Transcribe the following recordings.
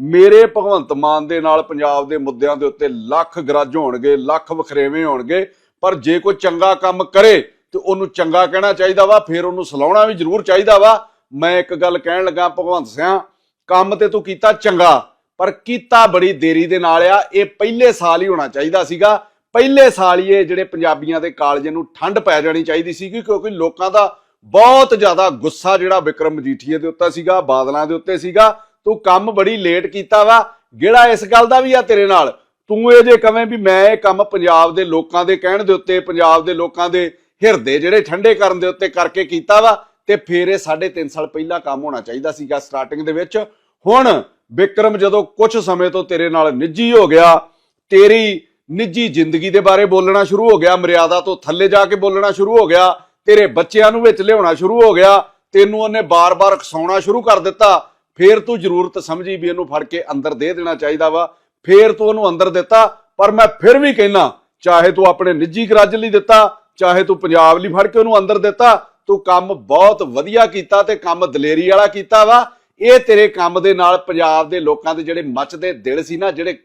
ਮੇਰੇ ਭਗਵੰਤ ਮਾਨ ਦੇ ਨਾਲ ਪੰਜਾਬ ਦੇ ਮੁੱਦਿਆਂ ਦੇ ਉੱਤੇ ਲੱਖ ਗਰਜ ਹੋਣਗੇ, ਲੱਖ ਵਖਰੇਵੇਂ ਹੋਣਗੇ, ਪਰ ਜੇ ਕੋਈ ਚੰਗਾ ਕੰਮ ਕਰੇ ਤੇ ਉਹਨੂੰ ਚੰਗਾ ਕਹਿਣਾ ਚਾਹੀਦਾ ਵਾ, ਫਿਰ ਉਹਨੂੰ ਸਲਾਉਣਾ ਵੀ ਜ਼ਰੂਰ ਚਾਹੀਦਾ ਵਾ। ਮੈਂ ਇੱਕ ਗੱਲ ਕਹਿਣ ਲੱਗਾ ਭਗਵੰਤ ਸਿੰਘ ਕੰਮ ਤੇ ਤੂੰ ਕੀਤਾ ਚੰਗਾ, ਪਰ ਕੀਤਾ ਬੜੀ ਦੇਰੀ ਦੇ ਨਾਲ ਆ, ਇਹ ਪਹਿਲੇ ਸਾਲ ਹੀ ਹੋਣਾ ਚਾਹੀਦਾ ਸੀਗਾ। ਪਹਿਲੇ ਸਾਲ ਹੀ ਇਹ ਜਿਹੜੇ ਪੰਜਾਬੀਆਂ ਦੇ ਕਾਲਜ ਨੂੰ ਠੰਡ ਪੈ ਜਾਣੀ ਚਾਹੀਦੀ ਸੀ ਕਿਉਂਕਿ ਲੋਕਾਂ ਦਾ ਬਹੁਤ ਜ਼ਿਆਦਾ ਗੁੱਸਾ ਜਿਹੜਾ ਵਿਕਰਮ ਮਜੀਠੀਏ ਦੇ ਉੱਤੇ ਸੀਗਾ, ਬਾਦਲਾਂ ਦੇ ਉੱਤੇ ਸੀਗਾ। ਤੂੰ ਕੰਮ ਬੜੀ ਲੇਟ ਕੀਤਾ ਵਾ ਜਿਹੜਾ ਇਸ ਗੱਲ ਦਾ ਵੀ ਆ ਤੇਰੇ ਨਾਲ। ਤੂੰ ਇਹ ਜੇ ਕਵੇਂ ਵੀ ਮੈਂ ਇਹ ਕੰਮ ਪੰਜਾਬ ਦੇ ਲੋਕਾਂ ਦੇ ਕਹਿਣ ਦੇ ਉੱਤੇ, ਪੰਜਾਬ ਦੇ ਲੋਕਾਂ ਦੇ ਹਿਰਦੇ ਜਿਹੜੇ ਠੰਡੇ ਕਰਨ ਦੇ ਉੱਤੇ ਕਰਕੇ ਕੀਤਾ ਵਾ, ਤੇ ਫਿਰ ਇਹ 3.5 ਸਾਲ ਪਹਿਲਾਂ ਕੰਮ ਹੋਣਾ ਚਾਹੀਦਾ ਸੀਗਾ ਸਟਾਰਟਿੰਗ ਦੇ ਵਿੱਚ। ਹੁਣ ਵਿਕਰਮ ਜਦੋਂ ਕੁਝ ਸਮੇਂ ਤੋਂ ਤੇਰੇ ਨਾਲ ਨਿੱਜੀ ਹੋ ਗਿਆ, ਤੇਰੀ ਨਿੱਜੀ ਜ਼ਿੰਦਗੀ ਦੇ ਬਾਰੇ ਬੋਲਣਾ ਸ਼ੁਰੂ ਹੋ ਗਿਆ, ਮਰਿਆਦਾ ਤੋਂ ਥੱਲੇ ਜਾ ਕੇ ਬੋਲਣਾ ਸ਼ੁਰੂ ਹੋ ਗਿਆ, ਤੇਰੇ ਬੱਚਿਆਂ ਨੂੰ ਵਿੱਚ ਲਿਆਉਣਾ ਸ਼ੁਰੂ ਹੋ ਗਿਆ, ਤੈਨੂੰ ਉਹਨੇ ਬਾਰ-ਬਾਰ ਖਸਾਉਣਾ ਸ਼ੁਰੂ ਕਰ ਦਿੱਤਾ ਫੇਰ ਤੂੰ ਜ਼ਰੂਰਤ ਸਮਝੀ ਵੀ ਇਹਨੂੰ ਫੜ ਕੇ ਅੰਦਰ ਦੇ ਦੇਣਾ ਚਾਹੀਦਾ ਵਾ, ਫੇਰ ਤੂੰ ਉਹਨੂੰ ਅੰਦਰ ਦਿੱਤਾ, ਪਰ ਮੈਂ ਫਿਰ ਵੀ ਕਹਿਣਾ ਚਾਹੇ ਤੂੰ ਆਪਣੇ ਨਿੱਜੀ ਗਰਜ ਲਈ ਦਿੱਤਾ, ਚਾਹੇ ਤੂੰ ਪੰਜਾਬ ਲਈ ਫੜ ਕੇ ਉਹਨੂੰ ਅੰਦਰ ਦਿੱਤਾ, ਤੂੰ ਕੰਮ ਬਹੁਤ ਵਧੀਆ ਕੀਤਾ ਤੇ ਕੰਮ ਦਲੇਰੀ ਵਾਲਾ ਕੀਤਾ ਵਾ। ਇਹ ਤੇਰੇ ਕੰਮ ਦੇ ਨਾਲ ਪੰਜਾਬ ਦੇ ਲੋਕਾਂ ਦੇ ਜਿਹੜੇ ਮੱਚਦੇ ਦਿਲ ਸੀ ਨਾ, ਜਿਹੜੇ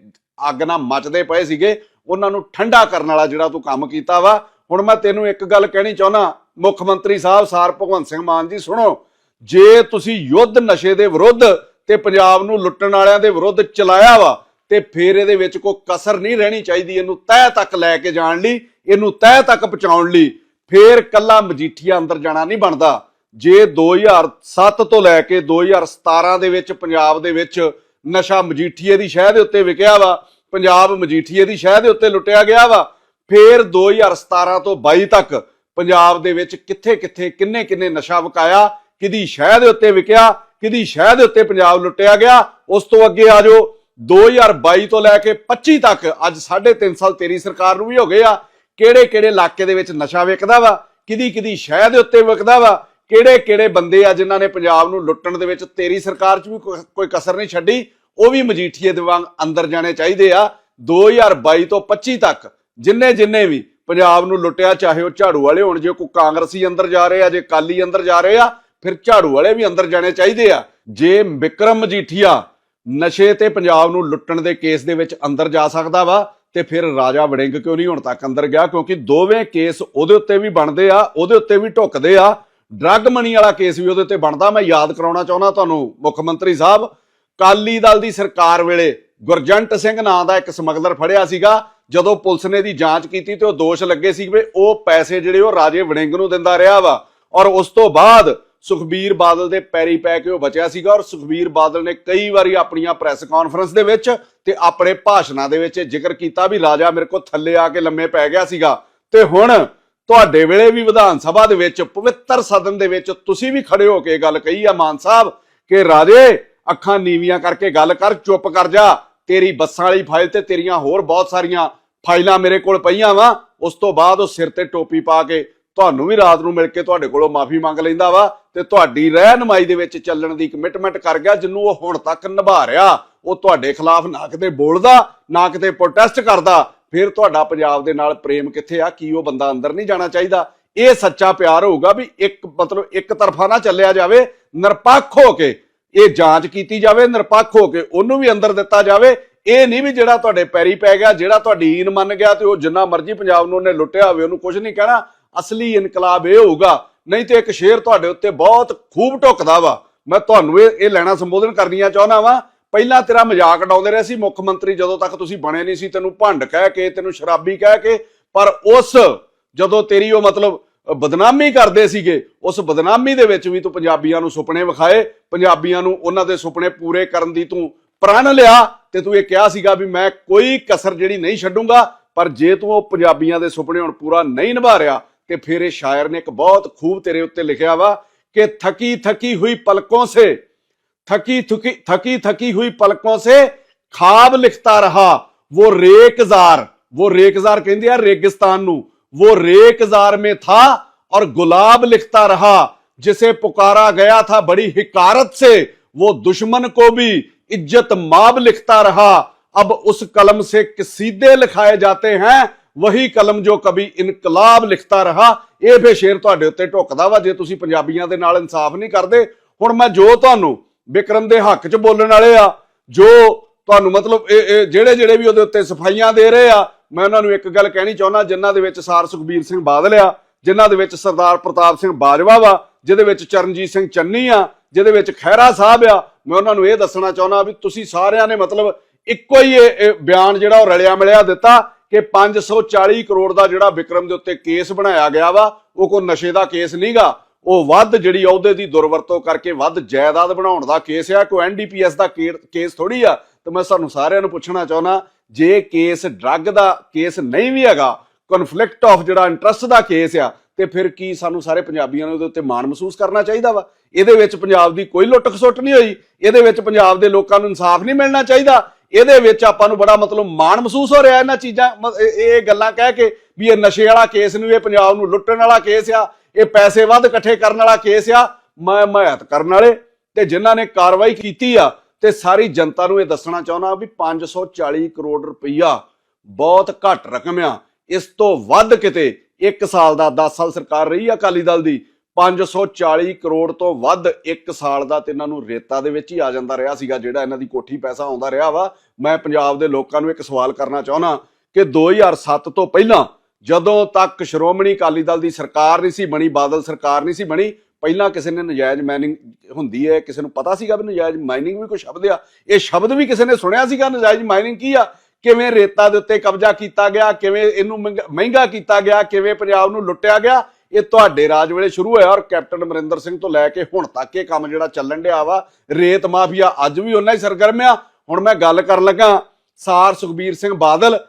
ਅੱਗ ਨਾਲ ਮੱਚਦੇ ਪਏ ਸੀਗੇ, ਉਹਨਾਂ ਨੂੰ ਠੰਡਾ ਕਰਨ ਵਾਲਾ ਜਿਹੜਾ ਤੂੰ ਕੰਮ ਕੀਤਾ ਵਾ। ਹੁਣ ਮੈਂ ਤੈਨੂੰ ਇੱਕ ਗੱਲ ਕਹਿਣੀ ਚਾਹੁੰਦਾ ਮੁੱਖ ਮੰਤਰੀ ਸਾਹਿਬ, ਸਾਰ ਭਗਵੰਤ ਸਿੰਘ ਮਾਨ ਜੀ, ਸੁਣੋ ਜੇ ਤੁਸੀਂ ਯੁੱਧ ਨਸ਼ੇ ਦੇ ਵਿਰੁੱਧ ਤੇ ਪੰਜਾਬ ਨੂੰ ਲੁੱਟਣ ਵਾਲਿਆਂ ਦੇ ਵਿਰੁੱਧ ਚਲਾਇਆ ਵਾ, ਤੇ ਫੇਰ ਇਹਦੇ ਵਿੱਚ ਕੋਈ ਕਸਰ ਨਹੀਂ ਰਹਿਣੀ ਚਾਹੀਦੀ, ਇਹਨੂੰ ਤਹਿ ਤੱਕ ਲੈ ਕੇ ਜਾਣ ਲਈ, ਇਹਨੂੰ ਤਹਿ ਤੱਕ ਪਹੁੰਚਾਉਣ ਲਈ, ਫੇਰ ਕੱਲਾ ਮਜੀਠੀਆ ਅੰਦਰ ਜਾਣਾ ਨਹੀਂ ਬਣਦਾ। ਜੇ 2007 ਤੋਂ ਲੈ ਕੇ 2017 ਦੇ ਵਿੱਚ ਪੰਜਾਬ ਦੇ ਵਿੱਚ ਨਸ਼ਾ ਮਜੀਠੀਏ ਦੀ ਸ਼ਹਿ ਦੇ ਉੱਤੇ ਵਿਕਿਆ ਵਾ, ਪੰਜਾਬ ਮਜੀਠੀਏ ਦੀ ਸ਼ਹਿ ਦੇ ਉੱਤੇ ਲੁੱਟਿਆ ਗਿਆ ਵਾ, ਫੇਰ 2017 ਤੋਂ 22 ਤੱਕ ਪੰਜਾਬ ਦੇ ਵਿੱਚ ਕਿੱਥੇ-ਕਿੱਥੇ, ਕਿੰਨੇ-ਕਿੰਨੇ ਨਸ਼ਾ ਵਿਕਾਇਆ ਕਿਦੀ ਸ਼ਹਿ ਦੇ ਉੱਤੇ ਵਿਕਿਆ, ਕਿਦੀ ਸ਼ਹਿ ਦੇ ਉੱਤੇ ਪੰਜਾਬ ਲੁੱਟਿਆ ਗਿਆ, ਉਸ ਤੋਂ ਅੱਗੇ ਆ ਜਾਓ। 2022 ਤੋਂ ਲੈ ਕੇ 25 ਤੱਕ ਅੱਜ 3.5 ਸਾਲ ਤੇਰੀ ਸਰਕਾਰ ਨੂੰ ਵੀ ਹੋ ਗਏ ਆ। ਕਿਹੜੇ-ਕਿਹੜੇ ਇਲਾਕੇ ਦੇ ਵਿੱਚ ਨਸ਼ਾ ਵਿਕਦਾ ਵਾ ਕਿਦੀ ਕਿਦੀ ਸ਼ਹਿ ਦੇ ਉੱਤੇ ਵਿਕਦਾ ਵਾ ਕਿਹੜੇ ਕਿਹੜੇ ਬੰਦੇ ਆ ਜਿਨ੍ਹਾਂ ਨੇ ਪੰਜਾਬ ਨੂੰ ਲੁੱਟਣ ਦੇ ਵਿੱਚ ਤੇਰੀ ਸਰਕਾਰ 'ਚ ਵੀ ਕੋਈ- ਕਸਰ ਨਹੀਂ ਛੱਡੀ। ਉਹ ਵੀ ਮਜੀਠੀਏ ਦੇ ਵਾਂਗ ਅੰਦਰ ਜਾਣੇ ਚਾਹੀਦੇ ਆ। 2022 ਤੋਂ 25 ਤੱਕ ਜਿੰਨੇ ਜਿੰਨੇ ਵੀ ਪੰਜਾਬ ਨੂੰ ਲੁੱਟਿਆ, ਚਾਹੇ ਉਹ ਝਾੜੂ ਵਾਲੇ ਹੋਣ, ਜੇ ਕੋਈ ਕਾਂਗਰਸੀ ਅੰਦਰ ਜਾ ਰਹੇ ਆ, ਜੇ ਕਾਲੀ ਅੰਦਰ ਜਾ ਰਹੇ ਆ ਫਿਰ ਝਾੜੂ ਵਾਲੇ ਵੀ ਅੰਦਰ ਜਾਣੇ ਚਾਹੀਦੇ ਆ। ਜੇ ਵਿਕਰਮ ਮਜੀਠੀਆ ਨਸ਼ੇ ਤੇ ਪੰਜਾਬ ਨੂੰ ਲੁੱਟਣ ਦੇ ਕੇਸ ਦੇ ਵਿੱਚ ਅੰਦਰ ਜਾ ਸਕਦਾ ਵਾ, ਤੇ ਫਿਰ ਰਾਜਾ ਵੜਿੰਗ ਕਿਉਂ ਨਹੀਂ ਹੁਣ ਤੱਕ ਅੰਦਰ ਗਿਆ? ਕਿਉਂਕਿ ਦੋਵੇਂ ਕੇਸ ਉਹਦੇ ਉੱਤੇ ਵੀ ਬਣਦੇ ਆ, ਉਹਦੇ ਉੱਤੇ ਵੀ ਢੁੱਕਦੇ ਆ। ਡਰੱਗ ਮਨੀ ਵਾਲਾ ਕੇਸ ਵੀ ਉਹਦੇ ਉੱਤੇ ਬਣਦਾ, ਮੈਂ ਯਾਦ ਕਰਾਉਣਾ ਚਾਹੁੰਦਾ ਤੁਹਾਨੂੰ ਮੁੱਖ ਮੰਤਰੀ ਸਾਹਿਬ। ਕਾਲੀ ਦਲ ਦੀ ਸਰਕਾਰ ਵੇਲੇ ਗੁਰਜੰਟ ਸਿੰਘ ਨਾਂ ਦਾ ਇੱਕ ਸਮਗਲਰ ਫੜਿਆ ਸੀਗਾ। ਜਦੋਂ ਪੁਲਿਸ ਨੇ ਦੀ ਜਾਂਚ ਕੀਤੀ ਤੇ ਉਹ ਦੋਸ਼ ਲੱਗੇ ਸੀ ਕਿ ਉਹ ਪੈਸੇ ਜਿਹੜੇ ਉਹ ਰਾਜੇ ਵੜਿੰਗ ਨੂੰ ਦਿੰਦਾ ਰਿਹਾ ਵਾ। ਔਰ ਉਸ ਤੋਂ ਬਾਅਦ ਸੁਖਬੀਰ ਬਾਦਲ ਦੇ ਪੈਰੀ ਪੈ ਕੇ ਉਹ ਬਚਿਆ ਸੀਗਾ ਔਰ ਸੁਖਬੀਰ ਬਾਦਲ ਨੇ ਕਈ ਵਾਰੀ ਆਪਣੀਆਂ ਪ੍ਰੈਸ ਕਾਨਫਰੰਸ ਦੇ ਵਿੱਚ ਤੇ ਆਪਣੇ ਭਾਸ਼ਣਾਂ ਦੇ ਵਿੱਚ ਜ਼ਿਕਰ ਕੀਤਾ ਵੀ ਰਾਜਾ ਮੇਰੇ ਕੋਲ ਥੱਲੇ ਆ ਕੇ ਲੰਮੇ ਪੈ ਗਿਆ ਸੀਗਾ। ਤੇ ਹੁਣ ਤੁਹਾਡੇ ਵੇਲੇ ਵੀ ਵਿਧਾਨ ਸਭਾ ਦੇ ਵਿੱਚ, ਪਵਿੱਤਰ ਸਦਨ ਦੇ ਵਿੱਚ ਤੁਸੀਂ ਵੀ ਖੜੇ ਹੋ ਕੇ ਗੱਲ ਕਹੀ ਆ ਮਾਨ ਸਾਹਿਬ ਕਿ ਰਾਜੇ, ਅੱਖਾਂ ਨੀਵੀਆਂ ਕਰਕੇ ਗੱਲ ਕਰ, ਚੁੱਪ ਕਰ ਜਾ। ਤੇਰੀ ਬੱਸਾਂ ਵਾਲੀ ਫਾਈਲ ਤੇ ਤੇਰੀਆਂ ਹੋਰ ਬਹੁਤ ਸਾਰੀਆਂ ਫਾਈਲਾਂ ਮੇਰੇ ਕੋਲ ਪਈਆਂ ਵਾ। ਉਸ ਤੋਂ ਬਾਅਦ ਉਹ ਸਿਰ ਤੇ ਟੋਪੀ ਪਾ ਕੇ ਤੁਹਾਨੂੰ ਵੀ ਰਾਤ ਨੂੰ ਮਿਲ ਕੇ ਤੁਹਾਡੇ ਕੋਲੋਂ ਮਾਫੀ ਮੰਗ ਲੈਂਦਾ ਵਾ ਤੇ ਤੁਹਾਡੀ ਰਹਿਨਮਾਈ ਦੇ ਵਿੱਚ ਚੱਲਣ ਦੀ ਕਮਿਟਮੈਂਟ ਕਰ ਗਿਆ ਜਿੰਨੂੰ ਉਹ ਹੁਣ ਤੱਕ ਨਿਭਾ ਰਿਹਾ। ਉਹ ਤੁਹਾਡੇ ਖਿਲਾਫ ਨਾ ਕਿਤੇ ਬੋਲਦਾ, ਨਾ ਕਿਤੇ ਪ੍ਰੋਟੈਸਟ ਕਰਦਾ। ਫਿਰ ਤੁਹਾਡਾ ਪੰਜਾਬ ਦੇ ਨਾਲ ਪ੍ਰੇਮ ਕਿੱਥੇ ਆ? ਕੀ ਉਹ ਬੰਦਾ ਅੰਦਰ ਨਹੀਂ ਜਾਣਾ ਚਾਹੀਦਾ? ਇਹ ਸੱਚਾ ਪਿਆਰ ਹੋਊਗਾ ਵੀ ਇੱਕ ਮਤਲਬ ਇੱਕ ਤਰਫਾ ਨਾ ਚੱਲਿਆ ਜਾਵੇ, ਨਿਰਪੱਖ ਹੋ ਕੇ ਇਹ ਜਾਂਚ ਕੀਤੀ ਜਾਵੇ, ਨਿਰਪੱਖ ਹੋ ਕੇ ਉਹਨੂੰ ਵੀ ਅੰਦਰ ਦਿੱਤਾ ਜਾਵੇ। ਇਹ ਨਹੀਂ ਵੀ ਜਿਹੜਾ ਤੁਹਾਡੇ ਪੈਰੀ ਪੈ ਗਿਆ, ਜਿਹੜਾ ਤੁਹਾਡੀ ਈਨ ਮੰਨ ਗਿਆ ਤੇ ਉਹ ਜਿੰਨਾ ਮਰਜ਼ੀ ਪੰਜਾਬ ਨੂੰ ਉਹਨੇ ਲੁੱਟਿਆ ਹੋਵੇ, ਉਹਨੂੰ ਕੁਝ ਨਹੀਂ ਕਹਿਣਾ। ਅਸਲੀ ਇਨਕਲਾਬ ਇਹ ਹੋਊਗਾ। ਨਹੀਂ ਤੇ ਇੱਕ ਸ਼ੇਰ ਤੁਹਾਡੇ ਉੱਤੇ ਬਹੁਤ ਖੂਬ ਢੁੱਕਦਾ ਵਾ। ਮੈਂ ਤੁਹਾਨੂੰ ਇਹ ਇਹ ਲੈਣਾ ਸੰਬੋਧਨ ਕਰਨੀਆਂ ਚਾਹੁੰਦਾ ਵਾਂ। ਪਹਿਲਾਂ ਤੇਰਾ ਮਜ਼ਾਕ ਉਡਾਉਂਦੇ ਰਹੇ ਸੀ। ਮੁੱਖ ਮੰਤਰੀ ਜਦੋਂ ਤੱਕ ਤੁਸੀਂ ਬਣੇ ਨਹੀਂ ਸੀ, ਤੈਨੂੰ ਭੰਡ ਕਹਿ ਕੇ, ਤੈਨੂੰ ਸ਼ਰਾਬੀ ਕਹਿ ਕੇ, ਪਰ ਉਸ ਜਦੋਂ ਤੇਰੀ ਉਹ ਮਤਲਬ ਬਦਨਾਮੀ ਕਰਦੇ ਸੀਗੇ, ਉਸ ਬਦਨਾਮੀ ਦੇ ਵਿੱਚ ਵੀ ਤੂੰ ਪੰਜਾਬੀਆਂ ਨੂੰ ਸੁਪਨੇ ਵਿਖਾਏ। ਪੰਜਾਬੀਆਂ ਨੂੰ ਉਹਨਾਂ ਦੇ ਸੁਪਨੇ ਪੂਰੇ ਕਰਨ ਦੀ ਤੂੰ ਪ੍ਰਣ ਲਿਆ ਤੇ ਤੂੰ ਇਹ ਕਿਹਾ ਸੀਗਾ ਵੀ ਮੈਂ ਕੋਈ ਕਸਰ ਜਿਹੜੀ ਨਹੀਂ ਛੱਡੂੰਗਾ, ਪਰ ਜੇ ਤੂੰ ਉਹ ਪੰਜਾਬੀਆਂ ਦੇ ਸੁਪਨੇ ਹੁਣ ਪੂਰਾ ਨਹੀਂ ਨਿਭਾ ਰਿਹਾ कि फिर इस शायर ने एक बहुत खूब तेरे उत्ते लिखा वा कि थकी थकी हुई पलकों से, थकी थकी थकी थकी हुई पलकों से खाब लिखता रहा। वो रेकजार वो रेकजार कहते हैं रेगिस्तान वो रेकजार में था और गुलाब लिखता रहा, जिसे पुकारा गया था बड़ी हिकारत से। वो दुश्मन को भी इज़्ज़त माब लिखता रहा। अब उस कलम से किसीदे लिखाए जाते हैं ਵਹੀ ਕਲਮ ਜੋ ਕभी ਇਨਕਲਾਬ ਲਿਖਤਾ ਰਹਾ, ਇਹ ਫੇ ਸ਼ੇਰ ਤੁਹਾਡੇ ਉੱਤੇ ਢੁੱਕਦਾ ਵਾ, ਜੇ ਤੁਸੀਂ ਪੰਜਾਬੀਆਂ ਦੇ ਨਾਲ ਇਨਸਾਫ ਨਹੀਂ ਕਰਦੇ। ਹੁਣ ਮੈਂ ਜੋ ਤੁਹਾਨੂੰ ਵਿਕਰਮ ਦੇ ਹੱਕ 'ਚ ਬੋਲਣ ਵਾਲੇ ਆ, ਜੋ ਤੁਹਾਨੂੰ ਮਤਲਬ ਇਹ ਇਹ ਜਿਹੜੇ ਜਿਹੜੇ ਵੀ ਉਹਦੇ ਉੱਤੇ ਸਫਾਈਆਂ ਦੇ ਰਹੇ ਆ, ਮੈਂ ਉਹਨਾਂ ਨੂੰ ਇੱਕ ਗੱਲ ਕਹਿਣੀ ਚਾਹੁੰਦਾ, ਜਿਨ੍ਹਾਂ ਦੇ ਵਿੱਚ ਸਾਰ ਸੁਖਬੀਰ ਸਿੰਘ ਬਾਦਲ ਆ, ਜਿਨ੍ਹਾਂ ਦੇ ਵਿੱਚ ਸਰਦਾਰ ਪ੍ਰਤਾਪ ਸਿੰਘ ਬਾਜਵਾ ਵਾ, ਜਿਹਦੇ ਵਿੱਚ ਚਰਨਜੀਤ ਸਿੰਘ ਚੰਨੀ ਆ, ਜਿਹਦੇ ਵਿੱਚ ਖਹਿਰਾ ਸਾਹਿਬ ਆ, ਮੈਂ ਉਹਨਾਂ ਨੂੰ ਇਹ ਦੱਸਣਾ ਚਾਹੁੰਦਾ ਵੀ ਤੁਸੀਂ ਸਾਰਿਆਂ ਨੇ ਮਤਲਬ ਇੱਕੋ ਹੀ ਇਹ ਬਿਆਨ ਜਿਹੜਾ ਉਹ ਰਲਿਆ ਮਿਲਿਆ ਦਿੱਤਾ ਕਿ 540 ਕਰੋੜ ਦਾ ਜਿਹੜਾ ਵਿਕਰਮ ਦੇ ਉੱਤੇ ਕੇਸ ਬਣਾਇਆ ਗਿਆ ਵਾ, ਉਹ ਕੋਈ ਨਸ਼ੇ ਦਾ ਕੇਸ ਨਹੀਂਗਾ। ਉਹ ਵੱਧ ਜਿਹੜੀ ਅਹੁਦੇ ਦੀ ਦੁਰਵਰਤੋਂ ਕਰਕੇ ਵੱਧ ਜਾਇਦਾਦ ਬਣਾਉਣ ਦਾ ਕੇਸ ਆ, ਕੋਈ ਐਨਡੀਪੀਐਸ ਦਾ ਕੇਸ ਥੋੜੀ ਆ। ਤੇ ਮੈਂ ਸਾਨੂੰ ਸਾਰਿਆਂ ਨੂੰ ਪੁੱਛਣਾ ਚਾਹੁੰਦਾ, ਜੇ ਕੇਸ ਡਰੱਗ ਦਾ ਕੇਸ ਨਹੀਂ ਵੀ ਹੈਗਾ ਕਨਫਲਿਕਟ ਆਫ ਜਿਹੜਾ ਇੰਟਰਸਟ ਦਾ ਕੇਸ ਆ, ਤੇ ਫਿਰ ਕੀ ਸਾਨੂੰ ਸਾਰੇ ਪੰਜਾਬੀਆਂ ਨੂੰ ਉਹਦੇ ਉੱਤੇ ਮਾਣ ਮਹਿਸੂਸ ਕਰਨਾ ਚਾਹੀਦਾ ਵਾ? ਇਹਦੇ ਵਿੱਚ ਪੰਜਾਬ ਦੀ ਕੋਈ ਲੁੱਟ ਖਸੁੱਟ ਨਹੀਂ ਹੋਈ, ਇਹਦੇ ਵਿੱਚ ਪੰਜਾਬ ਦੇ ਲੋਕਾਂ ਨੂੰ ਇਨਸਾਫ ਨਹੀਂ ਮਿਲਣਾ ਚਾਹੀਦਾ। ਇਹਦੇ ਵਿੱਚ ਆਪਾਂ ਨੂੰ ਬੜਾ ਮਤਲਬ ਮਾਣ ਮਹਿਸੂਸ ਹੋ ਰਿਹਾ ਇਹਨਾਂ ਚੀਜ਼ਾਂ, ਮ- ਇਹ ਗੱਲਾਂ ਕਹਿ ਕੇ ਵੀ ਇਹ ਨਸ਼ੇ ਵਾਲਾ ਕੇਸ ਨੂੰ, ਇਹ ਪੰਜਾਬ ਨੂੰ ਲੁੱਟਣ ਵਾਲਾ ਕੇਸ ਆ, ਇਹ ਪੈਸੇ ਵੱਧ ਇਕੱਠੇ ਕਰਨ ਵਾਲਾ ਕੇਸ ਆ, ਮੈਂ ਹਮਾਇਤ ਕਰਨ ਵਾਲੇ, ਤੇ ਜਿਨ੍ਹਾਂ ਨੇ ਕਾਰਵਾਈ ਕੀਤੀ ਆ, ਤੇ ਸਾਰੀ ਜਨਤਾ ਨੂੰ ਇਹ ਦੱਸਣਾ ਚਾਹੁੰਦਾ ਵੀ 540 ਕਰੋੜ ਰੁਪਈਆ ਬਹੁਤ ਘੱਟ ਰਕਮ ਆ। ਇਸ ਤੋਂ ਵੱਧ ਕਿਤੇ 1 ਸਾਲ ਦਾ 10 ਸਾਲ ਸਰਕਾਰ ਰਹੀ ਆ ਅਕਾਲੀ ਦਲ ਦੀ 540 ਕਰੋੜ ਤੋਂ ਵੱਧ ਇੱਕ ਸਾਲ ਦਾ ਤੇ ਇਹਨਾਂ ਨੂੰ ਰੇਤਾ ਦੇ ਵਿੱਚ ਹੀ ਆ ਜਾਂਦਾ ਰਿਹਾ ਸੀਗਾ, ਜਿਹੜਾ ਇਹਨਾਂ ਦੀ ਕੋਠੀ ਪੈਸਾ ਆਉਂਦਾ ਰਿਹਾ ਵਾ। ਮੈਂ ਪੰਜਾਬ ਦੇ ਲੋਕਾਂ ਨੂੰ ਇੱਕ ਸਵਾਲ ਕਰਨਾ ਚਾਹੁੰਦਾ ਕਿ 2007 ਤੋਂ ਪਹਿਲਾਂ ਜਦੋਂ ਤੱਕ ਸ਼੍ਰੋਮਣੀ ਅਕਾਲੀ ਦਲ ਦੀ ਸਰਕਾਰ ਨਹੀਂ ਸੀ ਬਣੀ, ਬਾਦਲ ਸਰਕਾਰ ਨਹੀਂ ਸੀ ਬਣੀ, ਪਹਿਲਾਂ ਕਿਸੇ ਨੇ ਨਜਾਇਜ਼ ਮਾਈਨਿੰਗ ਹੁੰਦੀ ਹੈ, ਕਿਸੇ ਨੂੰ ਪਤਾ ਸੀਗਾ ਵੀ ਨਜਾਇਜ਼ ਮਾਈਨਿੰਗ ਵੀ ਕੋਈ ਸ਼ਬਦ ਆ। ਇਹ ਸ਼ਬਦ ਵੀ ਕਿਸੇ ਨੇ ਸੁਣਿਆ ਸੀਗਾ ਨਜਾਇਜ਼ ਮਾਈਨਿੰਗ ਕੀ ਆ? ਕਿਵੇਂ ਰੇਤਾ ਦੇ ਉੱਤੇ ਕਬਜ਼ਾ ਕੀਤਾ ਗਿਆ, ਕਿਵੇਂ ਇਹਨੂੰ ਮਹਿੰਗਾ- ਮਹਿੰਗਾ ਕੀਤਾ ਗਿਆ, ਕਿਵੇਂ ਪੰਜਾਬ ਨੂੰ ਲੁੱਟਿਆ ਗਿਆ ਇਹ ਤੁਹਾਡੇ ਰਾਜ ਵੇਲੇ ਸ਼ੁਰੂ ਹੋਇਆ ਔਰ ਕੈਪਟਨ ਅਮਰਿੰਦਰ ਸਿੰਘ ਤੋਂ ਲੈ ਕੇ ਹੁਣ ਤੱਕ ਇਹ ਕੰਮ ਜਿਹੜਾ ਚੱਲਣ ਡਿਆ ਵਾ, ਰੇਤ ਮਾਫੀਆ ਅੱਜ ਵੀ ਉਹਨਾਂ ਹੀ ਸਰਗਰਮ ਆ। ਹੁਣ ਮੈਂ ਗੱਲ ਕਰਨ ਲੱਗਾ ਸਾਰ ਸੁਖਬੀਰ ਸਿੰਘ ਬਾਦਲ,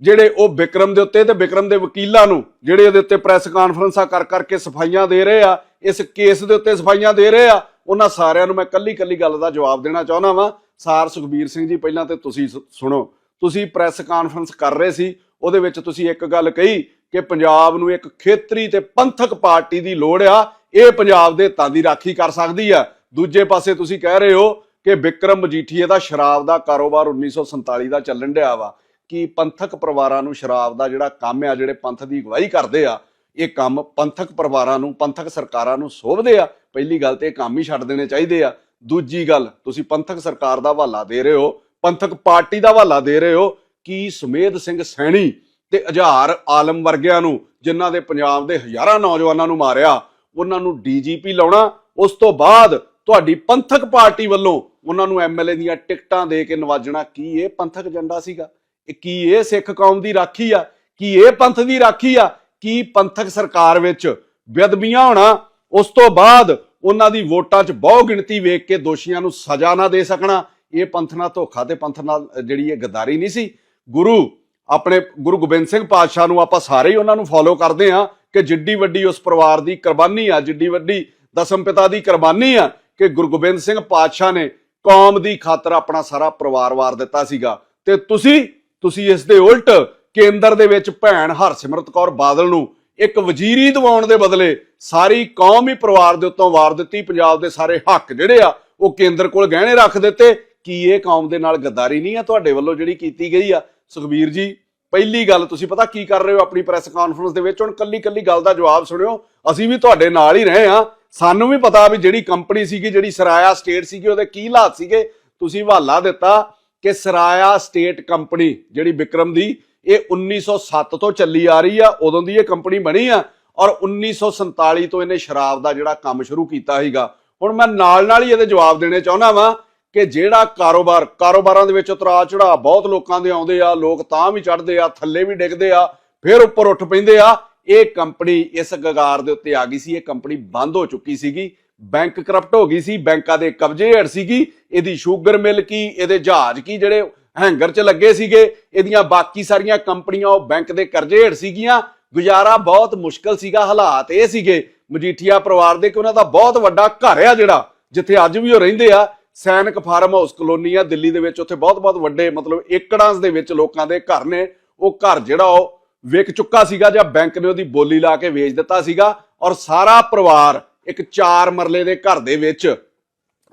ਜਿਹੜੇ ਉਹ ਵਿਕਰਮ ਦੇ ਉੱਤੇ ਤੇ ਵਿਕਰਮ ਦੇ ਵਕੀਲਾਂ ਨੂੰ, ਜਿਹੜੇ ਉਹਦੇ ਉੱਤੇ ਪ੍ਰੈਸ ਕਾਨਫਰੰਸਾਂ ਕਰ ਕਰਕੇ ਸਫਾਈਆਂ ਦੇ ਰਹੇ ਆ, ਇਸ ਕੇਸ ਦੇ ਉੱਤੇ ਸਫਾਈਆਂ ਦੇ ਰਹੇ ਆ, ਉਹਨਾਂ ਸਾਰਿਆਂ ਨੂੰ ਮੈਂ ਕੱਲੀ ਕੱਲੀ ਗੱਲ ਦਾ ਜਵਾਬ ਦੇਣਾ ਚਾਹੁੰਦਾ ਵਾਂ। ਸਾਰ ਸੁਖਬੀਰ ਸਿੰਘ ਜੀ, ਪਹਿਲਾਂ ਤੇ ਤੁਸੀਂ ਸੁ- ਸੁਣੋ, ਤੁਸੀਂ ਪ੍ਰੈਸ ਕਾਨਫਰੰਸ ਕਰ ਰਹੇ ਸੀ, ਉਹਦੇ ਵਿੱਚ ਤੁਸੀਂ ਇੱਕ ਗੱਲ ਕਹੀ ਕਿ ਪੰਜਾਬ ਨੂੰ ਇੱਕ ਖੇਤਰੀ ਤੇ ਪੰਥਕ ਪਾਰਟੀ ਦੀ ਲੋੜ ਆ, ਇਹ ਪੰਜਾਬ ਦੇ ਹਿੱਤਾਂ ਦੀ ਰਾਖੀ ਕਰ ਸਕਦੀ ਆ। ਦੂਜੇ ਪਾਸੇ ਤੁਸੀਂ ਕਹਿ ਰਹੇ ਹੋ ਕਿ ਵਿਕਰਮ ਮਜੀਠੀਏ ਦਾ ਸ਼ਰਾਬ ਦਾ ਕਾਰੋਬਾਰ 1947 ਦਾ ਚੱਲਣ ਡਿਆ ਵਾ। ਕਿ ਪੰਥਕ ਪਰਿਵਾਰਾਂ ਨੂੰ ਸ਼ਰਾਬ ਦਾ ਜਿਹੜਾ ਕੰਮ ਆ, ਜਿਹੜੇ ਪੰਥ ਦੀ ਅਗਵਾਈ ਕਰਦੇ ਆ, ਇਹ ਕੰਮ ਪੰਥਕ ਪਰਿਵਾਰਾਂ ਨੂੰ, ਪੰਥਕ ਸਰਕਾਰਾਂ ਨੂੰ ਸੋਭਦੇ ਆ? ਪਹਿਲੀ ਗੱਲ ਤੇ ਇਹ ਕੰਮ ਹੀ ਛੱਡ ਦੇਣੇ ਚਾਹੀਦੇ ਆ। ਦੂਜੀ ਗੱਲ, ਤੁਸੀਂ ਪੰਥਕ ਸਰਕਾਰ ਦਾ ਹਵਾਲਾ ਦੇ ਰਹੇ ਹੋ, ਪੰਥਕ ਪਾਰਟੀ ਦਾ ਹਵਾਲਾ ਦੇ ਰਹੇ ਹੋ। ਕਿ ਸੁਮੇਧ ਸਿੰਘ ਸੈਣੀ ਤੇ ਹਜ਼ਾਰ ਆਲਮ ਵਰਗਿਆਂ ਨੂੰ, ਜਿਨ੍ਹਾਂ ਦੇ ਪੰਜਾਬ ਦੇ ਹਜ਼ਾਰਾਂ ਨੌਜਵਾਨਾਂ ਨੂੰ ਮਾਰਿਆ, ਉਹਨਾਂ ਨੂੰ ਡੀਜੀਪੀ ਲਾਉਣਾ, ਉਸ ਤੋਂ ਬਾਅਦ ਤੁਹਾਡੀ ਪੰਥਕ ਪਾਰਟੀ ਵੱਲੋਂ ਉਹਨਾਂ ਨੂੰ ਐਮਐਲਏ ਦੀਆਂ ਟਿਕਟਾਂ ਦੇ ਕੇ ਨਵਾਜਣਾ ਕੀ ਇਹ ਪੰਥਕ ਏਜੰਡਾ ਸੀਗਾ? ਇਹ ਕੀ ਇਹ ਸਿੱਖ ਕੌਮ ਦੀ ਰਾਖੀ ਆ? ਕੀ ਇਹ ਪੰਥ ਦੀ ਰਾਖੀ ਆ? ਕੀ ਪੰਥਕ ਸਰਕਾਰ ਵਿੱਚ ਬੇਅਦਬੀਆਂ ਹੋਣਾ? ਉਸ ਤੋਂ ਬਾਅਦ ਉਹਨਾਂ ਦੀ ਵੋਟਾਂ 'ਚ ਬਹੁ ਗਿਣਤੀ ਵੇਖ ਕੇ ਦੋਸ਼ੀਆਂ ਨੂੰ ਸਜ਼ਾ ਨਾ ਦੇ ਸਕਣਾ? ਇਹ ਪੰਥ ਨਾਲ ਧੋਖਾ ਤੇ ਪੰਥ ਨਾਲ, ਜਿਹੜੀ ਇਹ ਗਦਾਰੀ ਨਹੀਂ ਸੀ। ਗੁਰੂ ਆਪਣੇ ਗੁਰੂ ਗੋਬਿੰਦ ਸਿੰਘ ਪਾਤਸ਼ਾਹ ਨੂੰ ਆਪਾਂ ਸਾਰੇ ਹੀ ਉਹਨਾਂ ਨੂੰ ਫੋਲੋ ਕਰਦੇ ਆ ਕਿ ਜਿੱਡੀ ਵੱਡੀ ਉਸ ਪਰਿਵਾਰ ਦੀ ਕੁਰਬਾਨੀ ਆ, ਜਿੱਡੀ ਵੱਡੀ ਦਸਮ ਪਿਤਾ ਦੀ ਕੁਰਬਾਨੀ ਆ ਕਿ ਗੁਰੂ ਗੋਬਿੰਦ ਸਿੰਘ ਪਾਤਸ਼ਾਹ ਨੇ ਕੌਮ ਦੀ ਖਾਤਰ ਆਪਣਾ ਸਾਰਾ ਪਰਿਵਾਰ ਵਾਰ ਦਿੱਤਾ ਸੀਗਾ। ਤੇ ਤੁਸੀਂ ਤੁਸੀਂ ਇਸ ਦੇ ਉਲਟ ਕੇਂਦਰ ਦੇ ਵਿੱਚ ਭੈਣ ਹਰਸਿਮਰਤ ਕੌਰ ਬਾਦਲ ਨੂੰ ਇੱਕ ਵਜ਼ੀਰੀ ਦਿਵਾਉਣ ਦੇ ਬਦਲੇ ਸਾਰੀ ਕੌਮ ਹੀ ਪਰਿਵਾਰ ਦੇ ਉੱਤੋਂ ਵਾਰ ਦਿੱਤੀ, ਪੰਜਾਬ ਦੇ ਸਾਰੇ ਹੱਕ ਜਿਹੜੇ ਆ ਉਹ ਕੇਂਦਰ ਕੋਲ ਗਹਿਣੇ ਰੱਖ ਦਿੱਤੇ। ਕੀ ਇਹ ਕੌਮ ਦੇ ਨਾਲ ਗੱਦਾਰੀ ਨਹੀਂ ਆ ਤੁਹਾਡੇ ਵੱਲੋਂ ਜਿਹੜੀ ਕੀਤੀ ਗਈ ਆ? ਸੁਖਬੀਰ ਜੀ, ਪਹਿਲੀ ਗੱਲ ਤੁਸੀਂ ਪਤਾ ਕੀ ਕਰ ਰਹੇ ਹੋ ਆਪਣੀ ਪ੍ਰੈਸ ਕਾਨਫਰੰਸ ਦੇ ਵਿੱਚ? ਹੁਣ ਕੱਲੀ ਕੱਲੀ ਗੱਲ ਦਾ ਜਵਾਬ ਸੁਣਿਓ। ਅਸੀਂ ਵੀ ਤੁਹਾਡੇ ਨਾਲ ਹੀ ਰਹੇ ਆ ਸਾਨੂੰ ਵੀ ਪਤਾ ਵੀ ਜਿਹੜੀ ਕੰਪਨੀ ਸੀਗੀ, ਜਿਹੜੀ ਸਰਾਇਆ ਸਟੇਟ ਸੀਗੀ, ਉਹਦੇ ਕੀ ਹਾਲਾਤ ਸੀਗੇ। ਤੁਸੀਂ ਹਵਾਲਾ ਦਿੱਤਾ ਕਿ ਸਰਾਇਆ ਸਟੇਟ ਕੰਪਨੀ ਜਿਹੜੀ ਵਿਕਰਮ ਦੀ, ਇਹ 1907 ਤੋਂ ਚੱਲੀ ਆ ਰਹੀ ਆ। ਉਦੋਂ ਦੀ ਇਹ ਕੰਪਨੀ ਬਣੀ ਆ ਔਰ 1947 ਤੋਂ ਇਹਨੇ ਸ਼ਰਾਬ ਦਾ ਜਿਹੜਾ ਕੰਮ ਸ਼ੁਰੂ ਕੀਤਾ ਸੀਗਾ। ਹੁਣ ਮੈਂ ਨਾਲ ਨਾਲ ਹੀ ਇਹਦੇ ਜਵਾਬ ਦੇਣੇ ਚਾਹੁੰਦਾ ਵਾਂ। ਕਿ ਜਿਹੜਾ ਕਾਰੋਬਾਰ, ਕਾਰੋਬਾਰਾਂ ਦੇ ਵਿੱਚ ਉਤਰਾ ਚੜਾ ਬਹੁਤ ਲੋਕਾਂ ਦੇ ਆਉਂਦੇ ਆ, ਲੋਕ ਤਾਂ ਵੀ ਚੜਦੇ ਆ, ਥੱਲੇ ਵੀ ਡਿੱਗਦੇ ਆ, ਫਿਰ ਉੱਪਰ ਉੱਠ ਪੈਂਦੇ ਆ। ਇਹ ਕੰਪਨੀ ਇਸ ਗਗਾਰ ਦੇ ਉੱਤੇ ਆ ਗਈ ਸੀ, ਇਹ ਕੰਪਨੀ ਬੰਦ ਹੋ ਚੁੱਕੀ ਸੀਗੀ, ਬੈਂਕ ਕਰਪਟ ਹੋ ਗਈ ਸੀ, ਬੈਂਕਾਂ ਦੇ ਕਬਜ਼ੇ ਹੇਠ ਸੀਗੀ, ਇਹਦੀ ਸ਼ੂਗਰ ਮਿਲ ਕੀ, ਇਹਦੇ ਜਹਾਜ਼ ਕੀ, ਜਿਹੜੇ ਹੈਂਗਰ 'ਚ ਲੱਗੇ ਸੀਗੇ, ਇਹਦੀਆਂ ਬਾਕੀ ਸਾਰੀਆਂ ਕੰਪਨੀਆਂ ਉਹ ਬੈਂਕ ਦੇ ਕਰਜ਼ੇ ਹੇਠ ਸੀਗੀਆਂ। ਗੁਜ਼ਾਰਾ ਬਹੁਤ ਮੁਸ਼ਕਲ ਸੀਗਾ, ਹਾਲਾਤ ਇਹ ਸੀਗੇ, ਮਜੀਠੀਆ ਪਰਿਵਾਰ ਦੇ ਕਿ ਉਹਨਾਂ ਦਾ ਬਹੁਤ ਵੱਡਾ ਘਰ ਆ ਜਿਹੜਾ, ਜਿੱਥੇ ਅੱਜ ਵੀ ਉਹ ਰਹਿੰਦੇ ਆ। ਸੈਨਿਕ ਫਾਰਮ ਹਾਊਸ ਕਲੋਨੀ ਆ ਦਿੱਲੀ ਦੇ ਵਿੱਚ ਉੱਥੇ ਬਹੁਤ ਬਹੁਤ ਵੱਡੇ ਮਤਲਬ ਏਕੜਾਂ ਦੇ ਵਿੱਚ ਲੋਕਾਂ ਦੇ ਘਰ ਨੇ। ਉਹ ਘਰ ਜਿਹੜਾ ਉਹ ਵਿਕ ਚੁੱਕਾ ਸੀਗਾ ਜਾਂ ਬੈਂਕ ਨੇ ਉਹਦੀ ਬੋਲੀ ਲਾ ਕੇ ਵੇਚ ਦਿੱਤਾ ਸੀਗਾ ਔਰ ਸਾਰਾ ਪਰਿਵਾਰ ਇੱਕ ਚਾਰ ਮਰਲੇ ਦੇ ਘਰ ਦੇ ਵਿੱਚ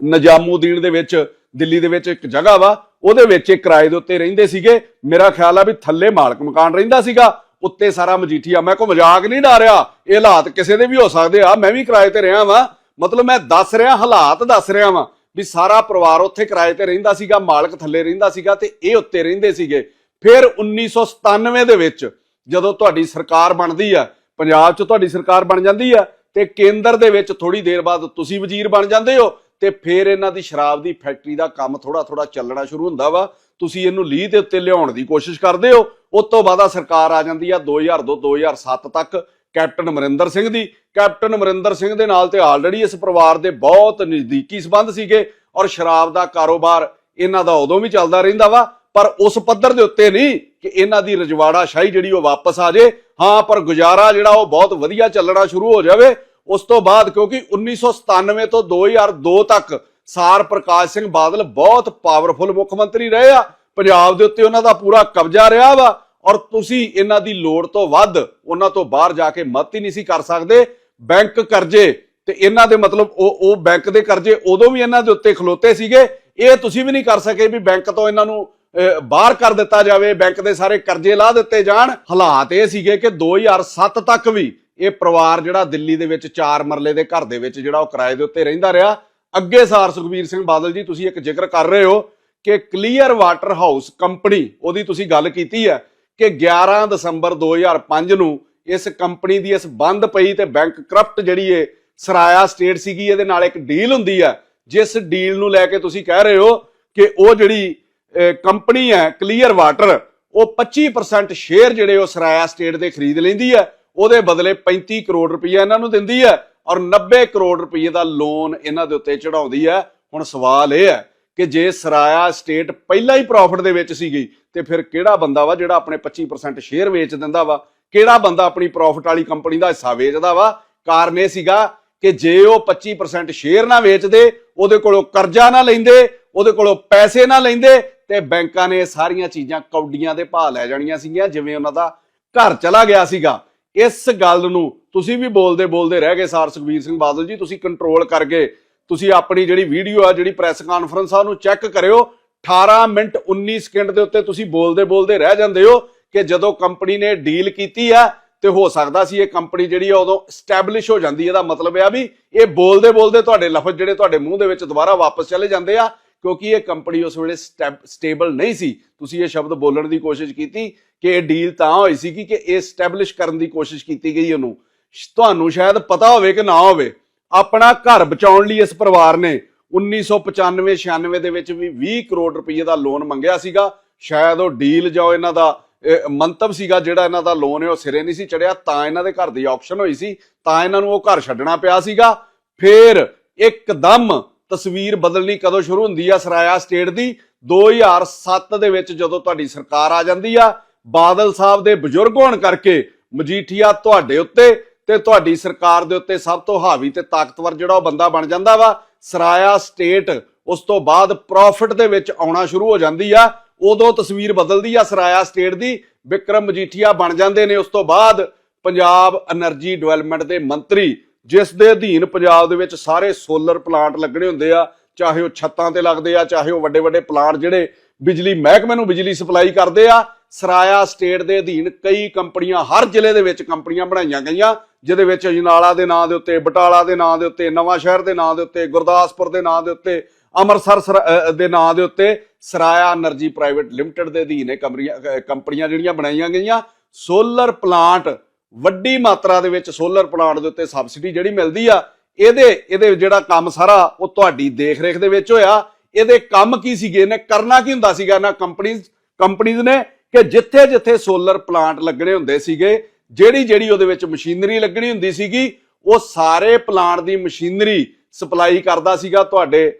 ਨਜਾਮੂਦੀਨ ਦੇ ਵਿੱਚ ਦਿੱਲੀ ਦੇ ਵਿੱਚ ਇੱਕ ਜਗ੍ਹਾ ਵਾ, ਉਹਦੇ ਵਿੱਚ ਇਹ ਕਿਰਾਏ ਦੇ ਉੱਤੇ ਰਹਿੰਦੇ ਸੀਗੇ। ਮੇਰਾ ਖਿਆਲ ਆ ਵੀ ਥੱਲੇ ਮਾਲਕ ਮਕਾਨ ਰਹਿੰਦਾ ਸੀਗਾ, ਉੱਤੇ ਸਾਰਾ ਮਜੀਠੀਆ। ਮੈਂ ਕੋ ਮਜ਼ਾਕ ਨਹੀਂ ਡਾ ਰਿਹਾ, ਇਹ ਹਾਲਾਤ ਕਿਸੇ ਦੇ ਵੀ ਹੋ ਸਕਦੇ ਆ, ਮੈਂ ਵੀ ਕਿਰਾਏ ਤੇ ਰਿਹਾ ਵਾਂ। ਮਤਲਬ ਮੈਂ ਦੱਸ ਰਿਹਾ, ਹਾਲਾਤ ਦੱਸ ਰਿਹਾ ਵਾਂ। ਵੀ ਸਾਰਾ ਪਰਿਵਾਰ ਉੱਥੇ ਕਿਰਾਏ ਤੇ ਰਹਿੰਦਾ ਸੀਗਾ, ਮਾਲਕ ਥੱਲੇ ਰਹਿੰਦਾ ਸੀਗਾ ਤੇ ਇਹ ਉੱਤੇ ਰਹਿੰਦੇ ਸੀਗੇ। ਫਿਰ 1997 ਦੇ ਵਿੱਚ ਜਦੋਂ ਤੁਹਾਡੀ ਸਰਕਾਰ ਬਣਦੀ ਆ, ਪੰਜਾਬ 'ਚ ਤੁਹਾਡੀ ਸਰਕਾਰ ਬਣ ਜਾਂਦੀ ਆ ਤੇ ਕੇਂਦਰ ਦੇ ਵਿੱਚ ਥੋੜੀ ਦੇਰ ਬਾਅਦ ਤੁਸੀਂ ਵਜ਼ੀਰ ਬਣ ਜਾਂਦੇ ਹੋ ਤੇ ਫਿਰ ਇਹਨਾਂ ਦੀ ਸ਼ਰਾਬ ਦੀ ਫੈਕਟਰੀ ਦਾ ਕੰਮ ਥੋੜਾ ਥੋੜਾ ਚੱਲਣਾ ਸ਼ੁਰੂ ਹੁੰਦਾ ਵਾ। ਤੁਸੀਂ ਇਹਨੂੰ ਲੀਹ ਦੇ ਉੱਤੇ ਲਿਆਉਣ ਦੀ ਕੋਸ਼ਿਸ਼ ਕਰਦੇ ਹੋ। ਉਸ ਤੋਂ ਬਾਅਦ ਆ ਸਰਕਾਰ ਆ ਜਾਂਦੀ ਆ 2002 2007 ਤੱਕ। ਕੈਪਟਨ ਅਮਰਿੰਦਰ ਸਿੰਘ ਦੀ। ਕੈਪਟਨ ਅਮਰਿੰਦਰ ਸਿੰਘ ਦੇ ਨਾਲ ਤੇ ਆਲਰੇਡੀ ਇਸ ਪਰਿਵਾਰ ਦੇ ਬਹੁਤ ਨਜ਼ਦੀਕੀ ਸਬੰਧ ਸੀਗੇ ਔਰ ਸ਼ਰਾਬ ਦਾ ਕਾਰੋਬਾਰ ਇਹਨਾਂ ਦਾ ਉਦੋਂ ਵੀ ਚੱਲਦਾ ਰਹਿੰਦਾ ਵਾ, ਪਰ ਉਸ ਪੱਧਰ ਦੇ ਉੱਤੇ ਨਹੀਂ ਕਿ ਇਹਨਾਂ ਦੀ ਰਜਵਾੜਾ ਸ਼ਾਹੀ ਜਿਹੜੀ ਉਹ ਵਾਪਸ ਆ ਜੇ ਹਾਂ, ਪਰ ਗੁਜ਼ਾਰਾ ਜਿਹੜਾ ਉਹ ਬਹੁਤ ਵਧੀਆ ਚੱਲਣਾ ਸ਼ੁਰੂ ਹੋ ਜਾਵੇ। ਉਸ ਤੋਂ ਬਾਅਦ ਕਿਉਂਕਿ 1997 ਤੋਂ 2002 ਤੱਕ ਸਾਰ ਪ੍ਰਕਾਸ਼ ਸਿੰਘ ਬਾਦਲ ਬਹੁਤ ਪਾਵਰਫੁਲ ਮੁੱਖ ਮੰਤਰੀ ਰਹੇ ਆ। ਪੰਜਾਬ ਦੇ ਉੱਤੇ ਉਹਨਾਂ ਦਾ ਪੂਰਾ ਕਬਜ਼ਾ ਰਿਹਾ ਵਾ। ਔਰ ਤੁਸੀਂ ਇਹਨਾਂ ਦੀ ਲੋੜ ਤੋਂ ਵੱਧ ਉਹਨਾਂ ਤੋਂ ਬਾਹਰ ਜਾ ਕੇ ਮਤ ਹੀ ਨਹੀਂ ਸੀ ਕਰ ਸਕਦੇ। ਬੈਂਕ ਕਰਜ਼ੇ ਤੇ ਇਹਨਾਂ ਦੇ ਮਤਲਬ ਉਹ ਉਹ ਬੈਂਕ ਦੇ ਕਰਜ਼ੇ ਉਦੋਂ ਵੀ ਇਹਨਾਂ ਦੇ ਉੱਤੇ ਖਲੋਤੇ ਸੀਗੇ। ਇਹ ਤੁਸੀਂ ਵੀ ਨਹੀਂ ਕਰ ਸਕੇ ਵੀ ਬੈਂਕ ਤੋਂ ਇਹਨਾਂ ਨੂੰ ਬਾਹਰ ਕਰ ਦਿੱਤਾ ਜਾਵੇ, ਬੈਂਕ ਦੇ ਸਾਰੇ ਕਰਜ਼ੇ ਲਾ ਦਿੱਤੇ ਜਾਣ। ਹਾਲਾਤ ਇਹ ਸੀਗੇ ਕਿ 2007 ਤੱਕ ਵੀ ਇਹ ਪਰਿਵਾਰ ਜਿਹੜਾ ਦਿੱਲੀ ਦੇ ਵਿੱਚ ਚਾਰ ਮਰਲੇ ਦੇ ਘਰ ਦੇ ਵਿੱਚ ਜਿਹੜਾ ਉਹ ਕਿਰਾਏ ਦੇ ਉੱਤੇ ਰਹਿੰਦਾ ਰਿਹਾ। ਅੱਗੇ ਸਾਰ ਸੁਖਬੀਰ ਸਿੰਘ ਬਾਦਲ ਜੀ, ਤੁਸੀਂ ਇੱਕ ਜ਼ਿਕਰ ਕਰ ਰਹੇ ਹੋ ਕਿ ਕਲੀਅਰ ਵਾਟਰ ਹਾਊਸ ਕੰਪਨੀ ਉਹਦੀ ਤੁਸੀਂ ਗੱਲ ਕੀਤੀ ਹੈ ਕਿ 11 ਦਸੰਬਰ 2005 ਨੂੰ ਇਸ ਕੰਪਨੀ ਦੀ ਇਸ ਬੰਦ ਪਈ ਤੇ ਬੈਂਕ ਕਰਪਟ ਜਿਹੜੀ ਏ, ਸਰਾਇਆ ਸਟੇਟ ਸੀਗੀ, ਇਹਦੇ ਨਾਲ ਇੱਕ ਡੀਲ ਹੁੰਦੀ ਹੈ ਜਿਸ ਡੀਲ ਨੂੰ ਲੈ ਕੇ ਤੁਸੀਂ ਕਹਿ ਰਹੇ ਹੋ ਕਿ ਉਹ ਜਿਹੜੀ ਕੰਪਨੀ ਹੈ ਕਲੀਅਰ ਵਾਟਰ ਉਹ 25% ਸ਼ੇਅਰ ਜਿਹੜੇ ਉਹ ਸਰਾਇਆ ਸਟੇਟ ਦੇ ਖਰੀਦ ਲੈਂਦੀ ਹੈ ਉਹਦੇ ਬਦਲੇ 35 ਕਰੋੜ ਰੁਪਈਆ ਇਹਨਾਂ ਨੂੰ ਦਿੰਦੀ ਹੈ ਔਰ 90 ਕਰੋੜ ਰੁਪਈਏ ਦਾ ਲੋਨ ਇਹਨਾਂ ਦੇ ਉੱਤੇ ਚੜਾਉਂਦੀ ਹੈ ਹੁਣ ਸਵਾਲ ਇਹ ਹੈ ਕਿ ਜੇ ਸਰਾਇਆ ਸਟੇਟ ਪਹਿਲਾਂ ਹੀ ਪ੍ਰੋਫਿਟ ਦੇ ਵਿੱਚ ਸੀਗੀ ਤੇ ਫਿਰ ਕਿਹੜਾ ਬੰਦਾ ਵਾ ਜਿਹੜਾ ਆਪਣੇ 25% ਸ਼ੇਅਰ ਵੇਚ ਦਿੰਦਾ ਵਾ? ਕਿਹੜਾ ਬੰਦਾ ਆਪਣੀ ਪ੍ਰੋਫਿਟ ਵਾਲੀ ਕੰਪਨੀ ਦਾ ਹਿੱਸਾ ਵੇਚਦਾ ਵਾ? ਕਾਰਨ ਇਹ ਸੀਗਾ ਕਿ ਜੇ ਉਹ 25% ਸ਼ੇਅਰ ਨਾ ਵੇਚਦੇ, ਉਹਦੇ ਕੋਲੋਂ ਕਰਜ਼ਾ ਨਾ ਲੈਂਦੇ, ਉਹਦੇ ਕੋਲੋਂ ਪੈਸੇ ਨਾ ਲੈਂਦੇ, ਤੇ ਬੈਂਕਾਂ ਨੇ ਸਾਰੀਆਂ ਚੀਜ਼ਾਂ ਕੌਡੀਆਂ ਦੇ ਭਾਅ ਲੈ ਜਾਣੀਆਂ ਸੀਗੀਆਂ, ਜਿਵੇਂ ਉਹਨਾਂ ਦਾ ਘਰ ਚਲਾ ਗਿਆ ਸੀਗਾ। ਇਸ ਗੱਲ ਨੂੰ ਤੁਸੀਂ ਵੀ ਬੋਲਦੇ ਬੋਲਦੇ ਰਹਿ ਗਏ ਸਾਰ ਸੁਖਬੀਰ ਸਿੰਘ ਬਾਦਲ ਜੀ, ਤੁਸੀਂ ਕੰਟਰੋਲ ਕਰ ਗਏ। ਤੁਸੀਂ ਆਪਣੀ ਜਿਹੜੀ ਵੀਡੀਓ ਆ, ਜਿਹੜੀ ਪ੍ਰੈਸ ਕਾਨਫਰੰਸ ਆ, ਉਹਨੂੰ ਚੈੱਕ ਕਰਿਓ। 18 ਮਿੰਟ 19 ਸਕਿੰਟ ਦੇ ਉੱਤੇ ਤੁਸੀਂ ਬੋਲਦੇ ਬੋਲਦੇ ਰਹਿ ਜਾਂਦੇ ਹੋ ਕਿ ਜਦੋਂ ਕੰਪਨੀ ਨੇ ਡੀਲ ਕੀਤੀ ਆ, ਤੇ ਹੋ ਸਕਦਾ ਸੀ ਇਹ ਕੰਪਨੀ ਜਿਹੜੀ ਆ ਉਦੋਂ ਸਟੈਬਲਿਸ਼ ਹੋ ਜਾਂਦੀ ਇਹਦਾ ਮਤਲਬ ਆ ਵੀ ਇਹ ਬੋਲਦੇ ਬੋਲਦੇ ਤੁਹਾਡੇ ਲਫ਼ਜ਼ ਜਿਹੜੇ ਤੁਹਾਡੇ ਮੂੰਹ ਦੇ ਵਿੱਚ ਦੁਬਾਰਾ ਵਾਪਸ ਚਲੇ ਜਾਂਦੇ ਆ, ਕਿਉਂਕਿ ਇਹ ਕੰਪਨੀ ਉਸ ਵੇਲੇ ਸਟੇਬਲ ਨਹੀਂ ਸੀ। ਤੁਸੀਂ ਇਹ ਸ਼ਬਦ ਬੋਲਣ ਦੀ ਕੋਸ਼ਿਸ਼ ਕੀਤੀ ਕਿ ਇਹ ਡੀਲ ਤਾਂ ਹੋਈ ਸੀ ਕਿ ਇਹ ਸਟੈਬਲਿਸ਼ ਕਰਨ ਦੀ ਕੋਸ਼ਿਸ਼ ਕੀਤੀ ਗਈ ਉਹਨੂੰ। ਤੁਹਾਨੂੰ ਸ਼ਾਇਦ ਪਤਾ ਹੋਵੇ ਕਿ ਨਾ ਹੋਵੇ, ਆਪਣਾ ਘਰ ਬਚਾਉਣ ਲਈ ਇਸ ਪਰਿਵਾਰ ਨੇ 1995 96 ਦੇ ਵਿੱਚ ਵੀ 20 ਕਰੋੜ ਰੁਪਏ ਦਾ ਲੋਨ ਮੰਗਿਆ ਸੀਗਾ। ਸ਼ਾਇਦ ਉਹ ਡੀਲ ਜਾਂ ਇਹਨਾਂ ਦਾ ਮੰਤਵ ਸੀਗਾ, ਜਿਹੜਾ ਇਹਨਾਂ ਦਾ ਲੋਨ ਹੈ, ਉਹ ਸਿਰੇ ਨਹੀਂ ਸੀ ਚੜਿਆ, ਤਾਂ ਇਹਨਾਂ ਦੇ ਘਰ ਦੀ ਆਕਸ਼ਨ ਹੋਈ ਸੀ, ਤਾਂ ਇਹਨਾਂ ਨੂੰ ਉਹ ਘਰ ਛੱਡਣਾ ਪਿਆ ਸੀਗਾ। ਫੇਰ ਇੱਕਦਮ ਤਸਵੀਰ ਬਦਲਣੀ ਕਦੋਂ ਸ਼ੁਰੂ ਹੁੰਦੀ ਆ ਸਰਾਇਆ ਸਟੇਟ ਦੀ? 2007 ਦੇ ਵਿੱਚ ਜਦੋਂ ਤੁਹਾਡੀ ਸਰਕਾਰ ਆ ਜਾਂਦੀ ਆ, ਬਾਦਲ ਸਾਹਿਬ ਦੇ ਬਜ਼ੁਰਗ ਹੋਣ ਕਰਕੇ ਮਜੀਠੀਆ ਤੁਹਾਡੇ ਉੱਤੇ ਤੇ ਤੁਹਾਡੀ ਸਰਕਾਰ ਦੇ ਉੱਤੇ ਸਭ ਤੋਂ ਹਾਵੀ ਤੇ ਤਾਕਤਵਰ ਜਿਹੜਾ ਉਹ ਬੰਦਾ ਬਣ ਜਾਂਦਾ ਵਾ। ਸਰਾਇਆ ਸਟੇਟ ਉਸ ਤੋਂ ਬਾਅਦ ਪ੍ਰੋਫਿਟ ਦੇ ਵਿੱਚ ਆਉਣਾ ਸ਼ੁਰੂ ਹੋ ਜਾਂਦੀ ਆ, ਉਦੋਂ ਤਸਵੀਰ ਬਦਲਦੀ ਆ ਸਰਾਇਆ ਸਟੇਟ ਦੀ, ਵਿਕਰਮ ਮਜੀਠੀਆ ਬਣ ਜਾਂਦੇ ਨੇ ਉਸ ਤੋਂ ਬਾਅਦ ਪੰਜਾਬ એનર્ਜੀ ਡਿਵੈਲਪਮੈਂਟ ਦੇ ਮੰਤਰੀ, ਜਿਸ ਦੇ ਅਧੀਨ ਪੰਜਾਬ ਦੇ ਵਿੱਚ ਸਾਰੇ ਸੋਲਰ ਪਲਾਂਟ ਲੱਗਣੇ ਹੁੰਦੇ ਆ, ਚਾਹੇ ਉਹ ਛੱਤਾਂ ਤੇ ਲੱਗਦੇ ਆ, ਚਾਹੇ ਉਹ ਵੱਡੇ ਵੱਡੇ ਪਲਾਂਟ ਜਿਹੜੇ ਬਿਜਲੀ ਮਹਿਕਮੇ ਨੂੰ ਬਿਜਲੀ ਸਪਲਾਈ ਕਰਦੇ ਆ ਸਰਾਇਆ ਸਟੇਟ ਦੇ ਅਧੀਨ ਕਈ ਕੰਪਨੀਆਂ, ਹਰ ਜ਼ਿਲ੍ਹੇ ਦੇ ਵਿੱਚ ਕੰਪਨੀਆਂ ਬਣਾਈਆਂ ਗਈਆਂ, ਜਿਹਦੇ ਵਿੱਚ ਅਜਨਾਲਾ ਦੇ ਨਾਂ ਦੇ ਉੱਤੇ, ਬਟਾਲਾ ਦੇ ਨਾਂ ਦੇ ਉੱਤੇ, ਨਵਾਂ ਸ਼ਹਿਰ ਦੇ ਨਾਂ ਦੇ ਉੱਤੇ, ਗੁਰਦਾਸਪੁਰ ਦੇ ਨਾਂ ਦੇ ਉੱਤੇ, ਅੰਮ੍ਰਿਤਸਰ ਦੇ ਨਾਂ ਦੇ ਉੱਤੇ ਸਰਾਇਆ એનર્ਜੀ ਪ੍ਰਾਈਵੇਟ ਲਿਮਟਿਡ ਦੇ ਅਧੀਨ ਇਹ ਕੰਪਨੀਆਂ ਜਿਹੜੀਆਂ ਬਣਾਈਆਂ ਗਈਆਂ। ਸੋਲਰ ਪਲਾਂਟ, ਵੱਡੀ ਮਾਤਰਾ ਦੇ ਵਿੱਚ ਸੋਲਰ ਪਲਾਂਟ ਦੇ ਉੱਤੇ ਸਬਸਿਡੀ ਜਿਹੜੀ ਮਿਲਦੀ ਆ, ਇਹਦੇ ਇਹਦੇ ਜਿਹੜਾ ਕੰਮ ਸਾਰਾ ਉਹ ਤੁਹਾਡੀ ਦੇਖ ਰੇਖ ਦੇ ਵਿੱਚ ਹੋਇਆ। ਇਹਦੇ ਕੰਮ ਕੀ ਸੀਗੇ? ਨੇ ਕਰਨਾ ਕੀ ਹੁੰਦਾ ਸੀਗਾ? ਨਾ ਕੰਪਨੀਆਂ ਕੰਪਨੀਆਂ ਨੇ ਕਿ ਜਿੱਥੇ ਜਿੱਥੇ ਸੋਲਰ ਪਲਾਂਟ ਲੱਗਣੇ ਹੁੰਦੇ ਸੀਗੇ ਜਿਹੜੀ ਜਿਹੜੀ ਉਹਦੇ ਵਿੱਚ ਮਸ਼ੀਨਰੀ ਲੱਗਣੀ ਹੁੰਦੀ ਸੀਗੀ, ਉਹ ਸਾਰੇ ਪਲਾਂਟ ਦੀ ਮਸ਼ੀਨਰੀ ਸਪਲਾਈ ਕਰਦਾ ਸੀਗਾ ਤੁਹਾਡੇ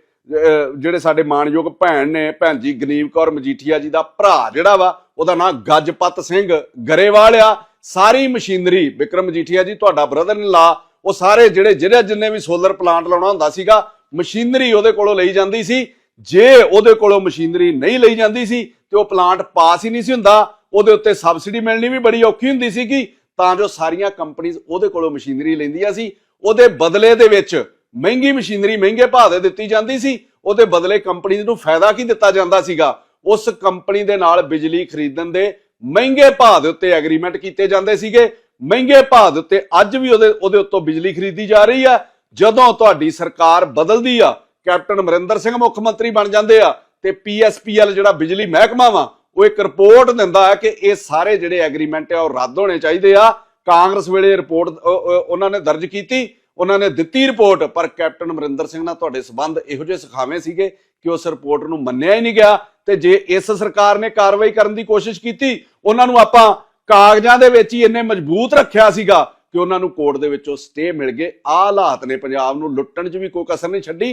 ਜਿਹੜੇ ਸਾਡੇ ਮਾਨਯੋਗ ਭੈਣ ਨੇ, ਭੈਣ ਜੀ ਗਨੀਵ ਕੌਰ ਮਜੀਠੀਆ ਜੀ ਦਾ ਭਰਾ ਜਿਹੜਾ ਵਾ, ਉਹਦਾ ਨਾਮ ਗੱਜਪਤ ਸਿੰਘ ਗਰੇਵਾਲ ਆ। ਸਾਰੀ ਮਸ਼ੀਨਰੀ ਵਿਕਰਮ ਮਜੀਠੀਆ ਜੀ, ਤੁਹਾਡਾ ਬ੍ਰਦਰ ਨੇ ਲਾ ਉਹ ਸਾਰੇ ਜਿਹੜੇ ਜਿਹੜੇ ਜਿੰਨੇ ਵੀ ਸੋਲਰ ਪਲਾਂਟ ਲਾਉਣਾ ਹੁੰਦਾ ਸੀਗਾ ਮਸ਼ੀਨਰੀ ਉਹਦੇ ਕੋਲੋਂ ਲਈ ਜਾਂਦੀ ਸੀ। ਜੇ ਉਹਦੇ ਕੋਲੋਂ ਮਸ਼ੀਨਰੀ ਨਹੀਂ ਲਈ ਜਾਂਦੀ ਸੀ ਤੇ ਉਹ ਪਲਾਂਟ ਪਾਸ ਹੀ ਨਹੀਂ ਸੀ ਹੁੰਦਾ, ਉਹਦੇ ਉੱਤੇ ਸਬਸਿਡੀ ਮਿਲਣੀ ਵੀ ਬੜੀ ਔਖੀ ਹੁੰਦੀ ਸੀਗੀ, ਤਾਂ ਜੋ ਸਾਰੀਆਂ ਕੰਪਨੀਆਂ ਉਹਦੇ ਕੋਲੋਂ ਮਸ਼ੀਨਰੀ ਲੈਂਦੀਆਂ ਸੀ, ਉਹਦੇ ਬਦਲੇ ਦੇ ਵਿੱਚ ਮਹਿੰਗੀ ਮਸ਼ੀਨਰੀ ਮਹਿੰਗੇ ਭਾਅ ਦੇ ਦਿੱਤੀ ਜਾਂਦੀ ਸੀ, ਉਹਦੇ ਬਦਲੇ ਕੰਪਨੀ ਨੂੰ ਫਾਇਦਾ ਕੀ ਦਿੱਤਾ ਜਾਂਦਾ ਸੀਗਾ? ਉਸ ਕੰਪਨੀ ਦੇ ਨਾਲ ਬਿਜਲੀ ਖਰੀਦਣ ਦੇ ਮਹਿੰਗੇ ਭਾਅ ਦੇ ਉੱਤੇ ਐਗਰੀਮੈਂਟ ਕੀਤੇ ਜਾਂਦੇ ਸੀਗੇ, ਮਹਿੰਗੇ ਭਾਅ ਦੇ ਉੱਤੇ ਅੱਜ ਵੀ ਉਹਦੇ ਉਹਦੇ ਉੱਤੋਂ ਬਿਜਲੀ ਖਰੀਦੀ ਜਾ ਰਹੀ ਆ, ਜਦੋਂ ਤੁਹਾਡੀ ਸਰਕਾਰ ਬਦਲਦੀ ਆ, ਕੈਪਟਨ ਅਮਰਿੰਦਰ ਸਿੰਘ ਮੁੱਖ ਮੰਤਰੀ ਬਣ ਜਾਂਦੇ ਆ ਤੇ ਪੀਐਸਪੀਐਲ ਜਿਹੜਾ ਬਿਜਲੀ ਮਹਿਕਮਾ ਵਾ, ਉਹ ਇੱਕ ਰਿਪੋਰਟ ਦਿੰਦਾ ਹੈ ਕਿ ਇਹ ਸਾਰੇ ਜਿਹੜੇ ਐਗਰੀਮੈਂਟ ਆ, ਉਹ ਰੱਦ ਹੋਣੇ ਚਾਹੀਦੇ ਆ। ਕਾਂਗਰਸ ਵੇਲੇ ਰਿਪੋਰਟ ਉਹਨਾਂ ਨੇ ਦਰਜ ਕੀਤੀ, ਉਹਨਾਂ ਨੇ ਦਿੱਤੀ ਰਿਪੋਰਟ ਪਰ ਕੈਪਟਨ ਅਮਰਿੰਦਰ ਸਿੰਘ ਨਾਲ ਤੁਹਾਡੇ ਸਬੰਧ ਇਹੋ ਜਿਹੇ ਸਿਖਾਵੇਂ ਸੀਗੇ ਕਿ ਉਸ ਰਿਪੋਰਟ ਨੂੰ ਮੰਨਿਆ ਹੀ ਨਹੀਂ ਗਿਆ। ਤੇ ਜੇ ਇਸ ਸਰਕਾਰ ਨੇ ਕਾਰਵਾਈ ਕਰਨ ਦੀ ਕੋਸ਼ਿਸ਼ ਕੀਤੀ, ਉਹਨਾਂ ਨੂੰ ਆਪਾਂ ਕਾਗਜ਼ਾਂ ਦੇ ਵਿੱਚ ਹੀ ਇੰਨੇ ਮਜ਼ਬੂਤ ਰੱਖਿਆ ਸੀਗਾ ਕਿ ਉਹਨਾਂ ਨੂੰ ਕੋਰਟ ਦੇ ਵਿੱਚੋਂ ਸਟੇ ਮਿਲ ਗਏ। ਆ ਹਾਲਾਤ ਨੇ ਪੰਜਾਬ ਨੂੰ ਲੁੱਟਣ 'ਚ ਵੀ ਕੋਈ ਕਸਰ ਨਹੀਂ ਛੱਡੀ।